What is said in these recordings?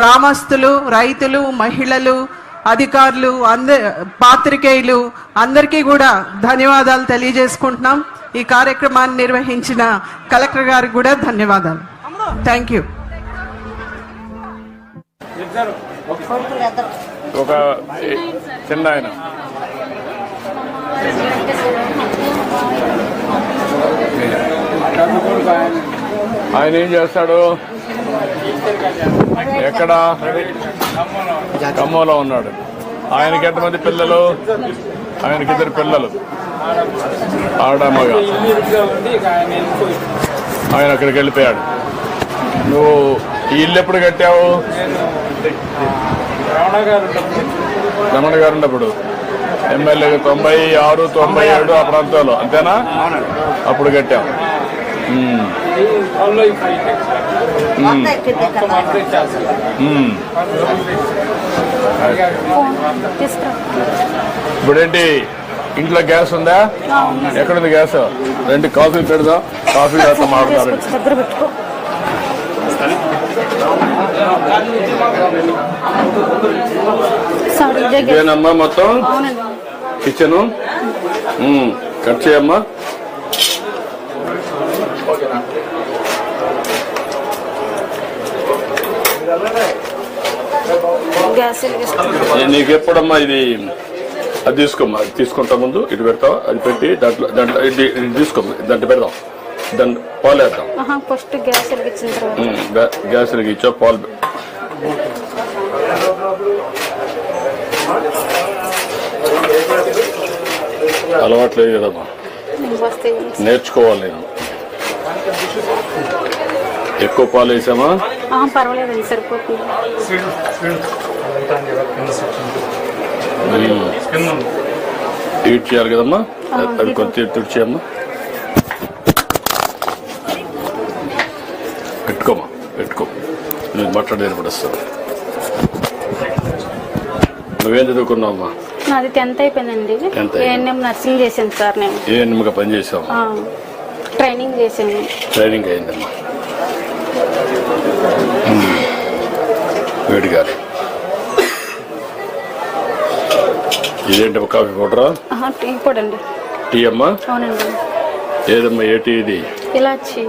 గ్రామస్తులు రైతులు మహిళలు అధికారులు అంద పాత్రికేయులు అందరికీ కూడా ధన్యవాదాలు తెలియజేసుకుంటున్నాం. ఈ కార్యక్రమాన్ని నిర్వహించిన కలెక్టర్ గారికి కూడా ధన్యవాదాలు. థ్యాంక్ యూ ఒక చిన్న ఆయన. ఆయన ఏం చేస్తాడు? ఎక్కడ? ఖమ్మంలో ఉన్నాడు. ఆయనకి ఎంతమంది పిల్లలు? ఆయనకి ఇద్దరు పిల్లలు. ఆడ మగ. ఆయన అక్కడికి వెళ్ళిపోయాడు. నువ్వు ఈ ఇల్లు ఎప్పుడు కట్టావు? రమణ గారు ఉన్నప్పుడు. ఎమ్మెల్యే తొంభై ఆరు తొంభై ఏడు ఆ ప్రాంతాల్లో అంతేనా? అప్పుడు కట్టాం. ఇప్పుడేంటి? ఇంట్లో గ్యాస్ ఉందా? ఎక్కడుంది గ్యాస్? రెండు కాఫీ పెడదాం. కాఫీ మాట్లాడారు దగ్గర ఇదేనమ్మా మొత్తం? కిచెను. కట్ చేయమ్మా. నీకు ఎప్పుడమ్మా ఇది? అది తీసుకోమ్మా అది తీసుకుంటా ముందు ఇటు పెడతావు? అది పెట్టి దాంట్లో దాంట్లో ఇది ఇది తీసుకో దాంట్లో పెడదాం. దాంట్లో పాలు వేద్దాం. ఫస్ట్ గ్యాస్ గ్యాస్ ఇచ్చా పాలు అలవాట్లేదు కదమ్మా. నేర్చుకోవాలి నేను. ఎక్కువ పాలు వేసామా? సరిపోతుంది. హీట్ చేయాలి కదమ్మా? అది కొంచెం తుడిచేయమ్మా పెట్టుకోమా పెట్టుకో. నేను మాట్లాడేది కూడా వస్తాను నువ్వేం చదువుకున్నావమ్మా నాది టెన్త్ అయిపోయిందండి. 10th ఏఎన్ఎం నర్సింగ్ చేశాను సార్ నేను. ఏ నిమ్మగా పని చేసావు ఆ, ట్రైనింగ్ చేశాను ట్రైనింగ్ అయిందమ్మా. మ్మ్. వేడి గాలి ఇదేంటమ్మా కాఫీ పౌడరా? టీ పొడి అండి టీ అమ్మా? అవునండి. ఏదమ్మా ఏ టీ ఇది? ఇలా వచ్చి.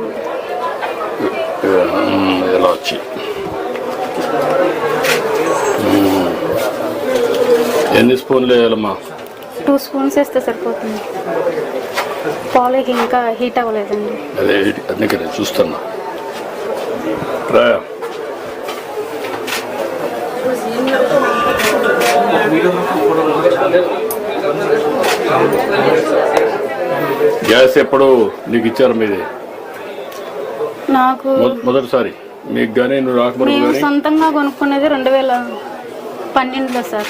ఎన్ని స్పూన్లు వేయాలమ్మా? టూ స్పూన్స్ వేస్తే సరిపోతుంది. పాలకి ఇంకా హీట్ అవ్వలేదండి. అదే అందుకే నేను చూస్తున్నా. గ్యాస్ ఎప్పుడు నీకు ఇచ్చారు మీది? నాకు మొదటిసారి. మీకు కానీ నువ్వు రాకముందు సొంతంగా కొనుక్కునేది రెండు వేల పన్నెండులో సార్.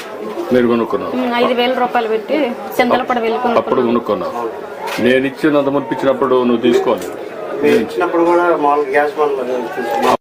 మీరు కొనుక్కున్నావు. ఐదు వేల రూపాయలు పెట్టి చందలపడ వెళ్ళి అప్పుడు కొనుక్కున్నాం కొనుక్కున్నావు. నేను ఇచ్చినంత మునిపించినప్పుడు నువ్వు తీసుకోవాలి ఇచ్చినప్పుడు కూడా మామూలు గ్యాస్ బండ్లు